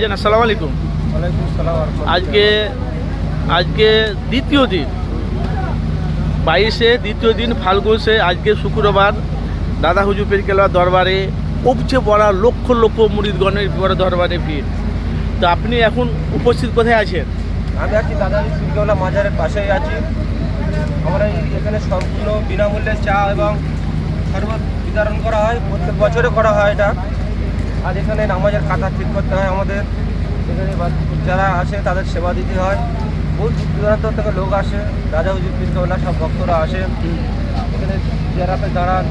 আসসালামু আলাইকুম। আজকে আজকে দ্বিতীয় দিন। বাইশে দ্বিতীয় দিন ফাল্গুনসে আজকে শুক্রবার দাদা হুজুর পেরকেলা দরবারে উপচে পড়া লক্ষ লক্ষ মুরিদগণের বড় দরবারে ভিড়। তো আপনি এখন উপস্থিত কোথায় আছেন? আমি আছি দাদা সিলকেওয়ালা মাজারের পাশেই আছি। আমরা এখানে সম্পূর্ণ বিনামূল্যে চা এবং শরবত বিতরণ করা হয় প্রত্যেক বছরে করা হয় এটা। আর এখানে নামাজের কাতা ঠিক করতে হয় আমাদের। এখানে যারা আসে তাদের সেবা দিতে হয়। বহু দূর দূরান্ত থেকে লোক আসে রাজা হুজুর পিরকেওয়ালা সব ভক্তরা আসে। এখানে জেরাতে দাঁড়ান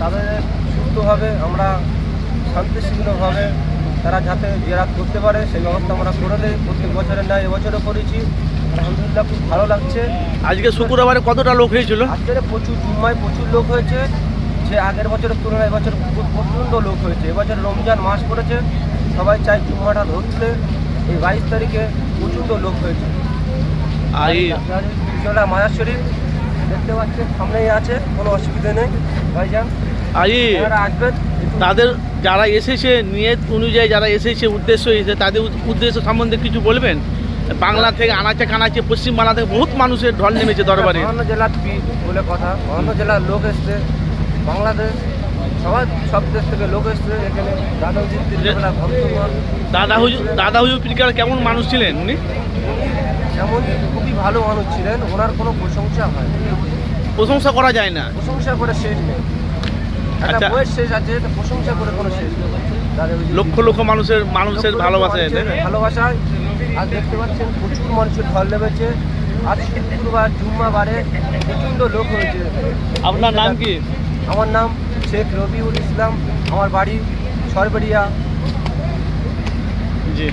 তাদের সুস্থভাবে আমরা শান্তিশৃঙ্খলভাবে তারা যাতে জেরাত করতে পারে সেই ব্যবস্থা আমরা করে দিই। প্রত্যেক বছরের নয় এবছরও করেছি। আলহামদুলিল্লাহ খুব ভালো লাগছে। আজকে শুক্রবারে কতটা লোক হয়েছিল? আজকের প্রচুর জুম্মায় প্রচুর লোক হয়েছে। যে আগের বছরের তুলনায় এবছর খুব প্রচণ্ড লোক হয়েছে। এবছর রমজান মাস পড়েছে সবাই চাই জুম্মাটা ধরতে। এই বাইশ তারিখে প্রচণ্ড লোক হয়েছে। আর এই বিজলা মায়ার শরীফ দেখতে পাচ্ছেন সামনেই আছে কোনো অসুবিধা নেই ভাইজান। আসবেন তাদের যারা এসেছে নিয়ত অনুযায়ী যারা এসেছে উদ্দেশ্য এসেছে তাদের উদ্দেশ্য সম্বন্ধে কিছু বলবেন? বাংলা থেকে আনাচে কানাচে পশ্চিমবাংলা থেকে বহুত মানুষের ঢল নেমেছে দরবারে। অন্য জেলার বলে কথা অন্য জেলার লোক এসছে। বাংলাদেশ সবার সব দেশ থেকে লোক এসছে এখানে। ভক্তগণ দাদা হুজুর দাদা হুজুর পিরিকার কেমন মানুষ ছিলেন উনি? যেমন খুবই ভালো মানুষ ছিলেন ওনার কোনো প্রশংসা হয় প্রশংসা করা যায় না। প্রশংসা করে শেষ নেই। একটা আচ্ছা। বইয়ের শেষ আছে প্রশংসা করে কোনো শেষ নেই। লক্ষ লক্ষ মানুষের মানুষের ভালোবাসা? ভালোবাসায় আর দেখতে পাচ্ছেন প্রচুর মানুষের ঢল নেমেছে। আজ শুক্রবার জুম্মা বারে প্রচণ্ড লোক হয়েছে। আপনার নাম কি? আমার নাম শেখ রবিউল ইসলাম আমার বাড়ি সরবেরিয়া জি।